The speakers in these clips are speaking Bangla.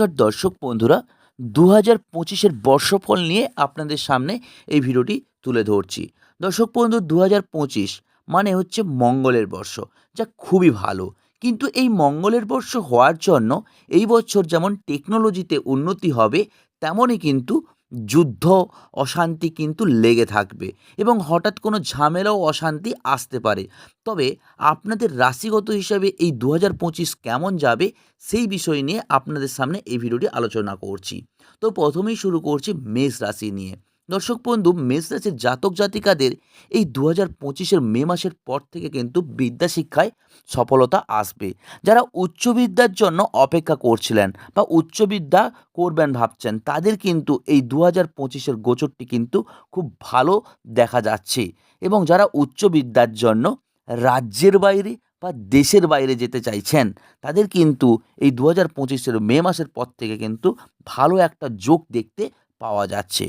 নমস্কার দর্শক বন্ধুরা দু হাজার পঁচিশের বর্ষফল নিয়ে আপনাদের সামনে এই ভিডিওটি তুলে ধরছি। দর্শক বন্ধু দু হাজার পঁচিশ মানে হচ্ছে মঙ্গলের বর্ষ, যা খুবই ভালো। কিন্তু এই মঙ্গলের বর্ষ হওয়ার জন্য এই বছর যেমন টেকনোলজিতে উন্নতি হবে, তেমনই কিন্তু যুদ্ধ, অশান্তি কিন্তু লেগে থাকবে এবং হঠাৎ কোনো ঝামেলাও অশান্তি আসতে পারে। তবে আপনাদের রাশিগত হিসাবে এই দু হাজার পঁচিশ কেমন যাবে সেই বিষয় নিয়ে আপনাদের সামনে এই ভিডিওটি আলোচনা করছি। তো প্রথমেই শুরু করছি মেষ রাশি নিয়ে। দর্শক বন্ধু, মেষ জাতক জাতিকাদের এই দু হাজার পঁচিশের মে মাসের পর থেকে কিন্তু বিদ্যা শিক্ষায় সফলতা আসবে। যারা উচ্চ বিদ্যার জন্য অপেক্ষা করছিলেন বা উচ্চবিদ্যা করবেন ভাবছেন, তাদের কিন্তু এই দু হাজার পঁচিশের গোচরটি কিন্তু খুব ভালো দেখা যাচ্ছে। এবং যারা উচ্চ বিদ্যার জন্য রাজ্যের বাইরে বা দেশের বাইরে যেতে চাইছেন, তাদের কিন্তু এই দু হাজার পঁচিশের মে মাসের পর থেকে কিন্তু ভালো একটা যোগ দেখতে পাওয়া যাচ্ছে।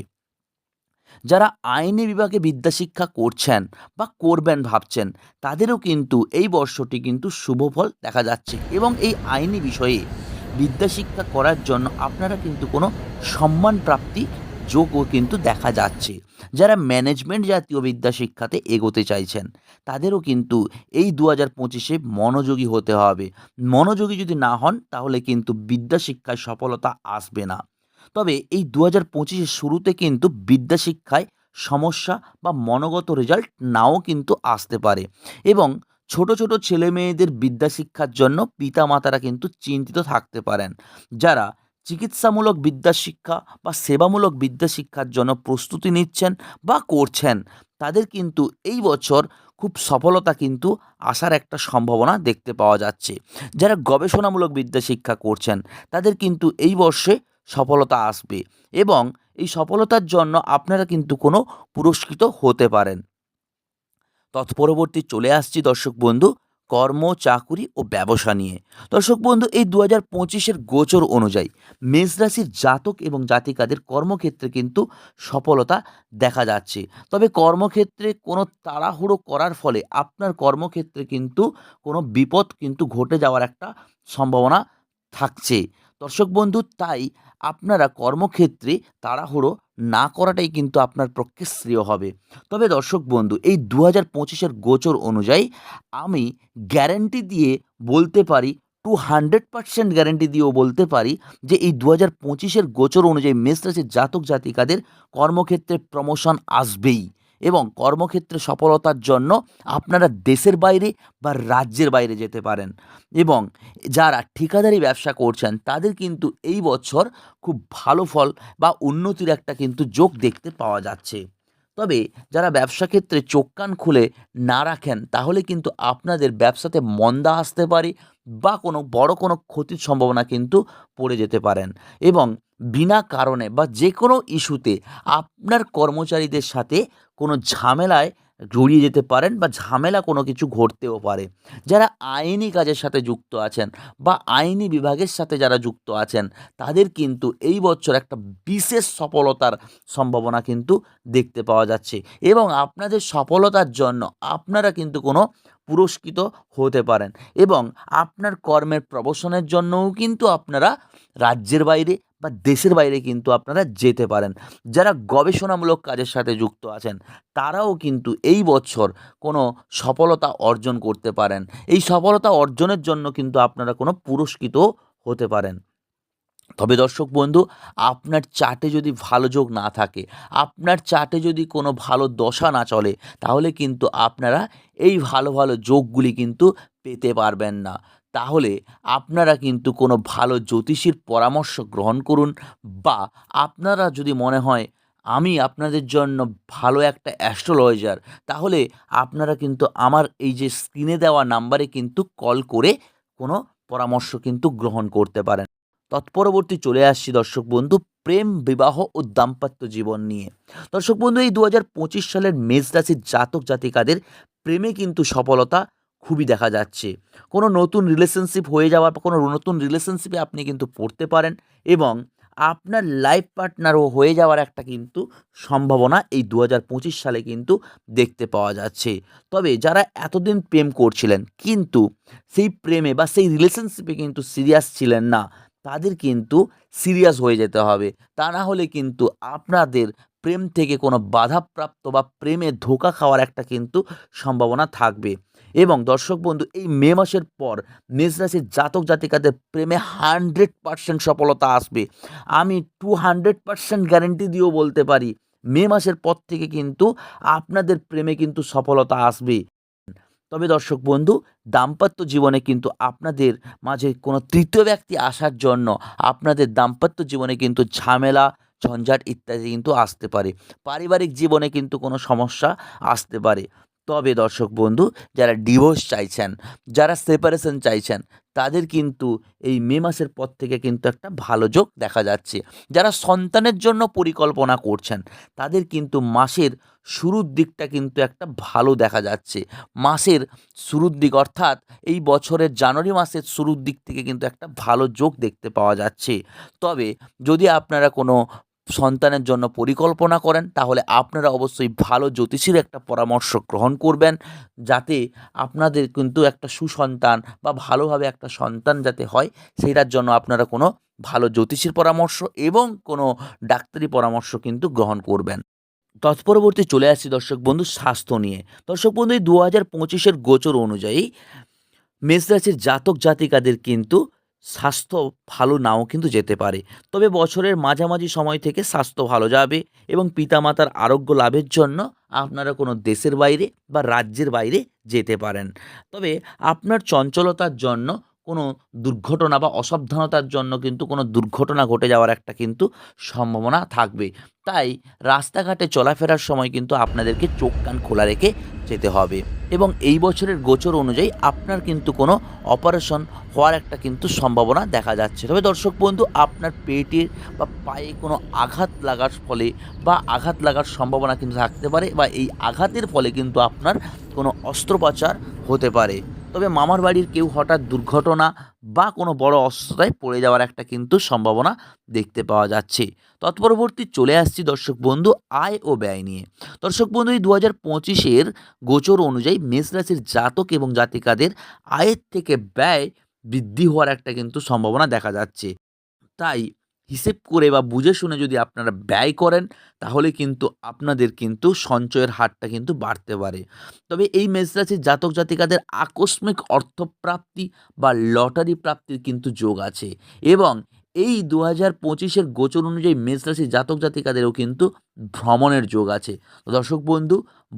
যারা আইনি বিভাগে বিদ্যাশিক্ষা করছেন বা করবেন ভাবছেন, তাদেরও কিন্তু এই বর্ষটি কিন্তু শুভ ফল দেখা যাচ্ছে এবং এই আইনি বিষয়ে বিদ্যাশিক্ষা করার জন্য আপনারা কিন্তু কোনো সম্মান প্রাপ্তি যোগও কিন্তু দেখা যাচ্ছে। যারা ম্যানেজমেন্ট জাতীয় বিদ্যা শিক্ষাতে এগোতে চাইছেন, তাদেরও কিন্তু এই দু হাজার পঁচিশে মনোযোগী হতে হবে। মনোযোগী যদি না হন, তাহলে কিন্তু বিদ্যা শিক্ষায় সফলতা আসবে না। তবে এই দু হাজার পঁচিশের শুরুতে কিন্তু বিদ্যা শিক্ষায় সমস্যা বা মনোগত রেজাল্ট নাও কিন্তু আসতে পারে এবং ছোট ছোট ছেলে মেয়েদের বিদ্যা শিক্ষার জন্য পিতামাতারা কিন্তু চিন্তিত থাকতে পারেন। যারা চিকিৎসামূলক বিদ্যা শিক্ষা বা সেবামূলক বিদ্যা শিক্ষার জন্য প্রস্তুতি নিচ্ছেন বা করছেন, তাদের কিন্তু এই বছর খুব সফলতা কিন্তু আসার একটা সম্ভাবনা দেখতে পাওয়া যাচ্ছে। যারা গবেষণামূলক বিদ্যা শিক্ষা করছেন, তাদের কিন্তু এই বর্ষে সফলতা আসবে এবং এই সফলতার জন্য আপনারা কিন্তু কোনো পুরস্কৃত হতে পারেন। তৎপরবর্তী চলে আসছি দর্শক বন্ধু, কর্ম, চাকুরি ও ব্যবসা নিয়ে। দর্শক বন্ধু, এই দু হাজার পঁচিশের গোচর অনুযায়ী মেষ রাশির জাতক এবং জাতিকাদের কর্মক্ষেত্রে কিন্তু সফলতা দেখা যাচ্ছে। তবে কর্মক্ষেত্রে কোনো তাড়াহুড়ো করার ফলে আপনার কর্মক্ষেত্রে কিন্তু কোনো বিপদ কিন্তু ঘটে যাওয়ার একটা সম্ভাবনা থাকছে। দর্শক বন্ধু, তাই আপনারা কর্মক্ষেত্রে তাড়াহুড়ো না করাটাই কিন্তু আপনার পক্ষে শ্রেয় হবে। তবে দর্শক বন্ধু, এই দু হাজার পঁচিশের গোচর অনুযায়ী আমি গ্যারেন্টি দিয়ে বলতে পারি টু হান্ড্রেড পার্সেন্ট গ্যারেন্টি দিয়েও বলতে পারি যে এই দু হাজার পঁচিশের গোচর অনুযায়ী মেষ রাশির জাতক জাতিকাদের কর্মক্ষেত্রে প্রমোশন আসবেই। এবং কর্মক্ষেত্রে সফলতার জন্য আপনারা দেশের বাইরে বা রাজ্যের বাইরে যেতে পারেন। এবং যারা ঠিকাদারি ব্যবসা করছেন, তাদের কিন্তু এই বছর খুব ভালো ফল বা উন্নতির একটা কিন্তু যোগ দেখতে পাওয়া যাচ্ছে। তবে যারা ব্যবসা ক্ষেত্রে চোখ কান খুলে না রাখেন, তাহলে কিন্তু আপনাদের ব্যবসাতে মন্দা আসতে পারে বা কোনো বড় কোনো ক্ষতির সম্ভাবনা কিন্তু পড়ে যেতে পারেন। এবং বিনা কারণে বা যে কোনো ইস্যুতে আপনার কর্মচারীদের সাথে কোনো ঝামেলায় জড়িয়ে যেতে পারেন বা ঝামেলা কোনো কিছু ঘটতেও পারে। যারা আইনি কাজের সাথে যুক্ত আছেন বা আইনি বিভাগের সাথে যারা যুক্ত আছেন, তাদের কিন্তু এই বছর একটা বিশেষ সফলতার সম্ভাবনা কিন্তু দেখতে পাওয়া যাচ্ছে এবং আপনাদের সফলতার জন্য আপনারা কিন্তু কোনো পুরস্কৃত হতে পারেন এবং আপনার কর্মের প্রবশনের জন্যও কিন্তু আপনারা রাজ্যের বাইরে বা দেশের বাইরে কিন্তু আপনারা যেতে পারেন। যারা গবেষণামূলক কাজের সাথে যুক্ত আছেন, তারাও কিন্তু এই বছর কোনো সফলতা অর্জন করতে পারেন। এই সফলতা অর্জনের জন্য কিন্তু আপনারা কোনো পুরস্কৃত হতে পারেন। তবে দর্শক বন্ধু, আপনার চার্টে যদি ভালো যোগ না থাকে, আপনার চার্টে যদি কোনো ভালো দশা না চলে, তাহলে কিন্তু আপনারা এই ভালো ভালো যোগগুলি কিন্তু পেতে পারবেন না। তাহলে আপনারা কিন্তু কোনো ভালো জ্যোতিষীর পরামর্শ গ্রহণ করুন বা আপনারা যদি মনে হয় আমি আপনাদের জন্য ভালো একটা অ্যাস্ট্রোলজার, তাহলে আপনারা কিন্তু আমার এই যে স্ক্রিনে দেওয়া নাম্বারে কিন্তু কল করে কোনো পরামর্শ কিন্তু গ্রহণ করতে পারেন। তৎপরবর্তী চলে আসছি দর্শক বন্ধু, প্রেম, বিবাহ ও দাম্পত্য জীবন নিয়ে। দর্শক বন্ধু, এই দু হাজার পঁচিশ সালের মেষ রাশির জাতক জাতিকাদের প্রেমে কিন্তু সফলতা খুবই দেখা যাচ্ছে। কোনো নতুন রিলেশনশিপ হয়ে যাওয়ার কোনো নতুন রিলেশনশিপে আপনি কিন্তু পড়তে পারেন এবং আপনার লাইফ পার্টনারও হয়ে যাওয়ার একটা কিন্তু সম্ভাবনা এই দু হাজার পঁচিশ সালে কিন্তু দেখতে পাওয়া যাচ্ছে। তবে যারা এতদিন প্রেম করছিলেন কিন্তু সেই প্রেমে বা সেই রিলেশনশিপে কিন্তু সিরিয়াস ছিলেন না, তাদের কিন্তু সিরিয়াস হয়ে যেতে হবে। তা না হলে কিন্তু আপনাদের প্রেম থেকে কোনো বাধাপ্রাপ্ত বা প্রেমে ধোকা খাওয়ার একটা কিন্তু সম্ভাবনা থাকবে। এবং দর্শক বন্ধু, এই মে মাসের পর মেষ রাশির জাতক জাতিকাদের প্রেমে হান্ড্রেড পার্সেন্ট সফলতা আসবে। আমি টু হান্ড্রেড পার্সেন্ট গ্যারেন্টি দিয়েও বলতে পারি, মে মাসের পর থেকে কিন্তু আপনাদের প্রেমে কিন্তু সফলতা আসবে। তবে দর্শক বন্ধু, দাম্পত্য জীবনে কিন্তু আপনাদের মাঝে কোনো তৃতীয় ব্যক্তি আসার জন্য আপনাদের দাম্পত্য জীবনে কিন্তু ঝামেলা, ঝঞ্ঝাট ইত্যাদি কিন্তু আসতে পারে। পারিবারিক জীবনে কিন্তু কোনো সমস্যা আসতে পারে। তবে দর্শক বন্ধু, যারা ডিভোর্স চাইছেন, যারা সেপারেশন চাইছেন, তাদের কিন্তু এই মে মাসের পর থেকে কিন্তু একটা ভালো যোগ দেখা যাচ্ছে। যারা সন্তানের জন্য পরিকল্পনা করছেন, তাদের কিন্তু মাসের শুরুর দিকটা কিন্তু একটা ভালো দেখা যাচ্ছে। মাসের শুরুর দিক অর্থাৎ এই বছরের জানুয়ারি মাসের শুরুর দিক থেকে কিন্তু একটা ভালো যোগ দেখতে পাওয়া যাচ্ছে। তবে যদি আপনারা কোনো সন্তানের জন্য পরিকল্পনা করেন, তাহলে আপনারা অবশ্যই ভালো জ্যোতিষীর একটা পরামর্শ গ্রহণ করবেন, যাতে আপনাদের কিন্তু একটা সুসন্তান বা ভালোভাবে একটা সন্তান যাতে হয়, সেটার জন্য আপনারা কোনো ভালো জ্যোতিষীর পরামর্শ এবং কোনো ডাক্তারি পরামর্শ কিন্তু গ্রহণ করবেন। তৎপরবর্তী চলে আসছি দর্শক বন্ধু, স্বাস্থ্য নিয়ে। দর্শক বন্ধু দু হাজার পঁচিশের গোচর অনুযায়ী মেষ রাশির জাতক জাতিকাদের কিন্তু স্বাস্থ্য ভালো নাও কিন্তু যেতে পারে। তবে বছরের মাঝামাঝি সময় থেকে স্বাস্থ্য ভালো যাবে এবং পিতামাতার আরোগ্য লাভের জন্য আপনারা কোনো দেশের বাইরে বা রাজ্যের বাইরে যেতে পারেন। তবে আপনার চঞ্চলতার জন্য কোনো দুর্ঘটনা বা অসাবধানতার জন্য কিন্তু কোনো দুর্ঘটনা ঘটে যাওয়ার একটা কিন্তু সম্ভাবনা থাকবে। তাই রাস্তাঘাটে চলাফেরার সময় কিন্তু আপনাদেরকে চোখ কান খোলা রেখে যেতে হবে এবং এই বছরের গোচর অনুযায়ী আপনার কিন্তু কোনো অপারেশন হওয়ার একটা কিন্তু সম্ভাবনা দেখা যাচ্ছে। তবে দর্শক বন্ধু, আপনার পেটের বা পায়ে কোনো আঘাত লাগার ফলে বা আঘাত লাগার সম্ভাবনা কিন্তু থাকতে পারে বা এই আঘাতের ফলে কিন্তু আপনার কোনো অস্ত্রোপচার হতে পারে। তবে মামার বাড়ির কেউ হঠাৎ দুর্ঘটনা বা কোনো বড় অস্ত্রতায় পড়ে যাওয়ার একটা কিন্তু সম্ভাবনা দেখতে পাওয়া যাচ্ছে। তৎপরবর্তী চলে আসছি দর্শক বন্ধু আয় ও ব্যয় নিয়ে। দর্শক বন্ধু, এই দু হাজার পঁচিশের গোচর অনুযায়ী মেষ রাশির জাতক এবং জাতিকাদের আয়ের থেকে ব্যয় বৃদ্ধি হওয়ার একটা কিন্তু সম্ভাবনা দেখা যাচ্ছে। তাই হিসেব করে বা বুঝে শুনে যদি আপনারা ব্যয় করেন, তাহলে কিন্তু আপনাদের কিন্তু সঞ্চয়ের হারটা কিন্তু বাড়তে পারে। তবে এই মেষ রাশির জাতক জাতিকাদের আকস্মিক অর্থপ্রাপ্তি বা লটারি প্রাপ্তির কিন্তু যোগ আছে এবং এই দু হাজার পঁচিশের গোচর অনুযায়ী মেষ রাশির জাতক জাতিকাদেরও কিন্তু ভ্রমণের যোগ আছে। তো দর্শক বন্ধু,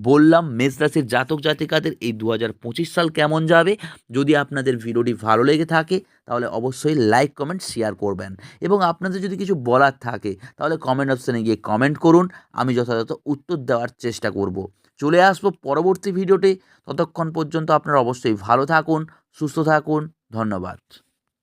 বললাম মেষ রাশির জাতক জাতিকাদের এই দু হাজার পঁচিশ সাল কেমন যাবে? যদি আপনাদের ভিডিওটি ভালো লেগে থাকে, তাহলে অবশ্যই লাইক, কমেন্ট, শেয়ার করবেন। এবং আপনাদের যদি কিছু বলার থাকে, তাহলে কমেন্ট অপশানে গিয়ে কমেন্ট করুন, আমি যথাযথ উত্তর দেওয়ার চেষ্টা করব। চলে আসব পরবর্তী ভিডিওতে, ততক্ষণ পর্যন্ত আপনারা অবশ্যই ভালো থাকুন, সুস্থ থাকুন, ধন্যবাদ।